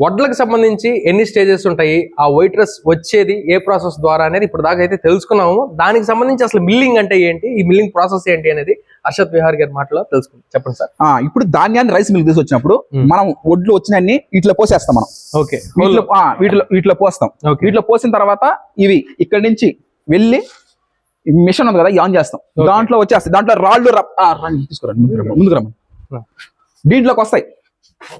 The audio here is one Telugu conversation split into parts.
వడ్లకు సంబంధించి ఎన్ని స్టేజెస్ ఉంటాయి? ఆ వైట్ రైస్ వచ్చేది ఏ ప్రాసెస్ ద్వారా అనేది ఇప్పుడు దాకా అయితే తెలుసుకున్నాము. దానికి సంబంధించి అసలు మిల్లింగ్ అంటే ఏంటి? ఈ మిల్లింగ్ ప్రాసెస్ ఏంటి అనేది హర్షద్ విహార్ గారి మాటలో తెలుసుకుందాం. చెప్పండి సార్. ఇప్పుడు ధాన్యాన్ని రైస్ మిల్క్ తీసుకొచ్చినప్పుడు Hmm. మనం ఒడ్లు వచ్చినన్ని ఇట్లా పోసేస్తాం మనం. ఓకే. వీటిలో వీటిలో వీటిలో పోస్తాం. ఓకే. వీటిలో పోసిన తర్వాత ఇవి ఇక్కడి నుంచి వెళ్ళి మిషన్ ఉంది కదా ఆన్ చేస్తాం. దాంట్లో వచ్చేస్తాయి. దాంట్లో రాళ్ళు తీసుకురండి ముందుకు రమ్మ- ముందుకు రమ్మని Hmm. దీంట్లోకి వస్తాయి.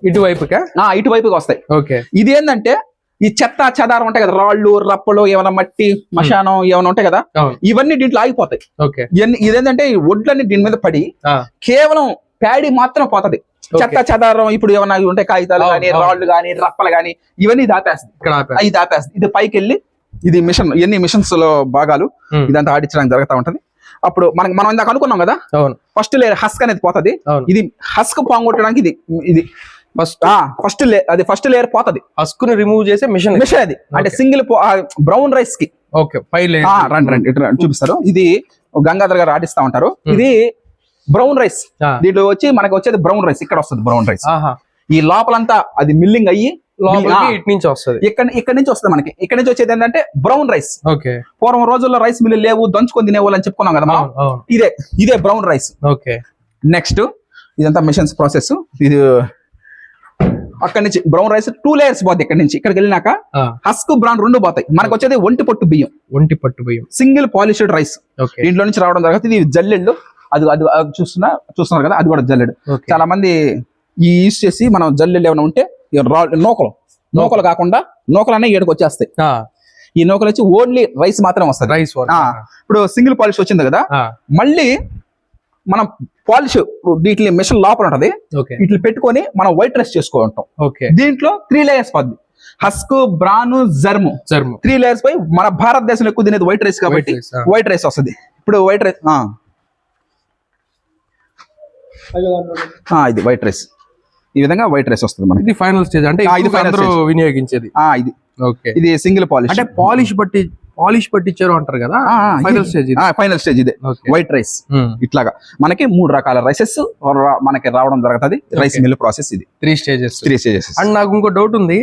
ఇటువైపుగా ఇటువైపుకి వస్తాయి. ఓకే. ఇది ఏంటంటే ఈ చెత్త చెదారం ఉంటాయి కదా రాళ్ళు రప్పలు ఏమైనా మట్టి మశానం ఏమైనా ఉంటాయి కదా ఇవన్నీ దీంట్లో ఆగిపోతాయి. ఓకే. ఇవన్నీ ఇదేంటంటే ఈ ఒడ్లన్నీ దీని మీద పడి కేవలం ప్యాడీ మాత్రం పోతది. చెత్త. చెదారం ఇప్పుడు ఏమన్నా ఇవి ఉంటాయి కాగితాలు కానీ. రాళ్ళు కానీ రప్పలు కానీ ఇవన్నీ దాపేస్తాయి. దాపేస్తాయి. ఇది పైకి వెళ్ళి ఇది మిషన్ ఎన్ని మిషన్స్లో భాగాలు. ఇదంతా ఆడించడానికి జరుగుతూ ఉంటది. అప్పుడు మనకి మనం ఇందాక అనుకున్నాం కదా? అవును. ఫస్ట్ లేయర్ హస్క్ అనేది పోతది. ఇది హస్క్ పోగొట్టడానికి ఇది ఇది. ఫస్ట్ ఫస్ట్ అది ఫస్ట్ లేయర్ పోతది. హస్కుని రిమూవ్ చేసే మిషన్ మిషన్ అది. అంటే. సింగిల్ బ్రౌన్ రైస్కి. ఓకే పై లేయర్ రండి రండి ఇటు రండి, చూపిస్తారు. ఇది గంగాధర్ గారు ఆడిస్తా ఉంటారు. Hmm. ఇది బ్రౌన్ రైస్ దీంట్లో వచ్చి మనకి వచ్చేది బ్రౌన్ రైస్ ఇక్కడ వస్తుంది బ్రౌన్ రైస్ ఈ లోపలంతా అది మిల్లింగ్ అయ్యి లోపలికి. ఇటు నుంచి వస్తుంది. ఇక్కడ ఇక్కడ నుంచి వస్తుంది మనకి. ఇక్కడ నుంచి వచ్చేది ఏంటంటే బ్రౌన్ రైస్ ఓకే. పూర్వం రోజుల్లో రైస్ మిల్లు లేవు దంచుకొని తినేవాళ్ళు అని చెప్పుకున్నాం కదా మనం. ఇదే ఇదే బ్రౌన్ రైస్ ఓకే. నెక్స్ట్ ఇదంతా మిషన్స్ ప్రాసెస్ ఇది అక్కడ నుంచి బ్రౌన్ రైస్ టూ లేయర్స్ పోతాయి ఇక్కడ నుంచి. ఇక్కడికి వెళ్ళినాక హస్క్ బ్రౌన్ రెండు పోతాయి. మనకు వచ్చేది ఒంటి పొట్టు బియ్యం. ఒంటి పట్టు బియ్యం. సింగిల్ పాలిష్డ్ రైస్ దీంట్లో నుంచి రావడం జరుగుతుంది ఇది జల్లెళ్ళు. అది అది చూస్తున్నా చూస్తున్నారు కదా అది కూడా జల్లెడు. చాలా మంది ఈ యూస్ చేసి మనం జల్లెళ్ళు ఏమైనా ఉంటే నూకలు. నూకలు. కాకుండా నూకలు అనేవి ఏడుకు వచ్చేస్తాయి. ఈ నూకలు వచ్చి ఓన్లీ రైస్ మాత్రం వస్తుంది రైస్. ఇప్పుడు సింగిల్ పాలిష్ వచ్చింది కదా మళ్ళీ మనం పాలిష్ వీటిని మిషన్ లోపల ఉంటది. వీటిని పెట్టుకొని మనం వైట్ రైస్ చేసుకుంటాం ఓకే. దీంట్లో త్రీ లేయర్స్ పద్ది. హస్క్ బ్రాను జర్ము చర్మం త్రీ లేయర్స్ పై మన భారతదేశంలో ఎక్కువ తినేది వైట్ రైస్ కాబట్టి. వైట్ రైస్ వస్తుంది. ఇప్పుడు వైట్ రైస్ ఇది వైట్ రైస్ ఈ విధంగా వైట్ రైస్ వస్తుంది మనకి. ఇది ఫైనల్ స్టేజ్ అంటే ఇది అందరూ. వినియోగించేది. ఆ, ఇది. ఓకే. ఇది సింగిల్ పాలిష్ అంటే పాలిష్ పట్టి పాలిష్ పట్టించారు అంటారు కదా? ఫైనల్ స్టేజ్ ఇది. ఫైనల్ స్టేజ్ ఇదే. వైట్ రైస్ ఇట్లాగా. మనకి మూడు రకాల రైసెస్ మనకి రావడం జరుగుతుంది. రైస్. మిల్ ప్రాసెస్ ఇది. Three stages three stages and నాకు ఇంకో డౌట్ ఉంది.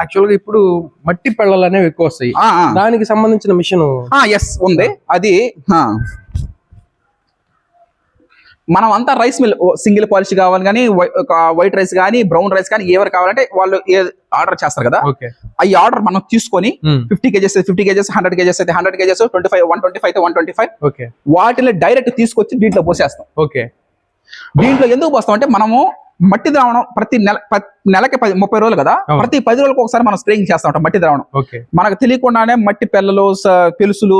యాక్చువల్గా ఇప్పుడు మట్టి పెళ్ళలు అనేవి ఎక్కువ వస్తాయి. దానికి సంబంధించిన మిషన్ ఎస్ ఉంది. అది. మనం అంతా రైస్ మిల్ సింగిల్ పాలిష్ కావాలి కానీ వైట్ రైస్ కానీ బ్రౌన్ రైస్ కానీ ఎవరు కావాలంటే వాళ్ళు ఆర్డర్ చేస్తారు కదా ఓకే. ఈ ఆర్డర్ మనం తీసుకొని fifty KGs fifty KGs hundred KGs అయితే hundred KGs twenty five one twenty five one twenty five okay. వాటిని డైరెక్ట్ తీసుకొచ్చి దీంట్లో పోసేస్తాం. ఓకే. దీంట్లో ఎందుకు పోస్తాం అంటే మనము మట్టి ద్రావణం ప్రతి నెల నెలకి పది ముప్పై రోజులు కదా. ప్రతి పది రోజులకు ఒకసారి మనం స్ప్రేయింగ్ చేస్తా ఉంటాం మట్టి ద్రావణం. ఓకే. మనకు తెలియకుండానే మట్టి పిల్లలు పెలుసులు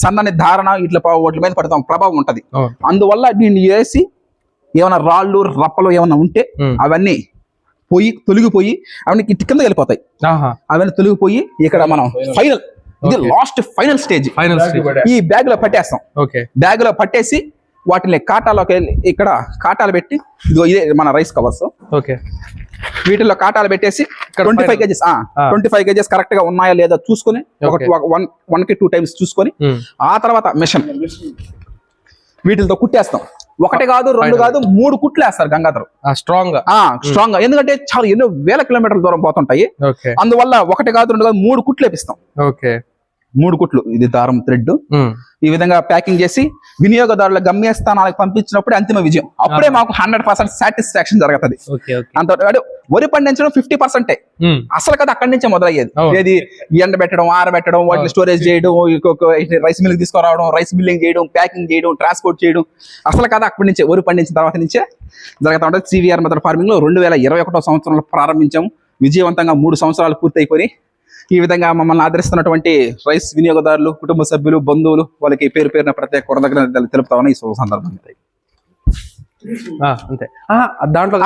సన్నని ధారణ ఇట్లా వాటి మీద పడతాం ప్రభావం ఉంటది. అందువల్ల దీన్ని వేసి ఏమైనా రాళ్ళు రప్పలు ఏమైనా ఉంటే. అవన్నీ పోయి తొలగిపోయి అవన్నీ ఇటు కింద వెళ్ళిపోతాయి. ఆహా. అవన్నీ తొలగిపోయి ఇక్కడ మనం ఫైనల్ ఇది. Last final stage. Final stage. ఈ బ్యాగ్లో పట్టేస్తాం. ఓకే. బ్యాగ్లో పట్టేసి వాటిని కాటాలోకి వెళ్ళి ఇక్కడ కాటాలు పెట్టి ఇదిగో ఇదే మన రైస్ కవర్స్. ఓకే. వీటిలో కాటాలు పెట్టేసి ఇక్కడ ట్వంటీ ఫైవ్. కేజెస్ ఆ. ట్వంటీ ఫైవ్ కేజెస్ కరెక్ట్గా ఉన్నాయా లేదా చూసుకొని ఒక Okay. వన్ వన్కి టూ టైమ్స్ చూసుకొని ఆ తర్వాత మిషన్. వీటితో కుట్టేస్తాం. ఒకటి కాదు రెండు. కాదు మూడు కుట్లు వేస్తారు గంగాధర్. స్ట్రాంగ్ స్ట్రాంగ్గా ఎందుకంటే చాలా ఎన్నో వేల కిలోమీటర్ల దూరం పోతుంటాయి. అందువల్ల ఒకటి కాదు రెండు కాదు మూడు కుట్లు వేపిస్తాం. ఓకే. మూడు కుట్లు. ఇది దారం థ్రెడ్ ఈ విధంగా ప్యాకింగ్ చేసి వినియోగదారుల గమ్యస్థానాలకు పంపించినప్పుడు అంతిమ విజయం. అప్పుడే మాకు హండ్రెడ్ పర్సెంట్ సాటిస్ఫాక్షన్ జరుగుతుంది. అంత వరి పండించడం ఫిఫ్టీ పర్సెంటే అసలు కదా అక్కడి నుంచే మొదలయ్యేది. ఏది ఎండ పెట్టడం ఆరబెట్టడం వాటిని. స్టోరేజ్ చేయడం రైస్ మిల్క్ తీసుకురావడం రైస్ మిల్లింగ్ చేయడం ప్యాకింగ్ చేయడం ట్రాన్స్పోర్ట్ చేయడం. అసలు కదా అక్కడి నుంచే వరి పండించిన తర్వాత నుంచే జరుగుతూ ఉంటుంది. సివిఆర్ మెథడ్ ఫార్మింగ్లో రెండు వేల ఇరవై ఒకటో సంవత్సరంలో ప్రారంభించాము. విజయవంతంగా మూడు సంవత్సరాలు పూర్తయిపోయి ఈ విధంగా మమ్మల్ని ఆదరిస్తున్నటువంటి రైస్ వినియోగదారులు కుటుంబ సభ్యులు బంధువులు వాళ్ళకి పేరు పేరున ప్రత్యేక కృతజ్ఞతలు తెలుపుతామని ఈ శుభ సందర్భంగా. అంతే. దాంట్లో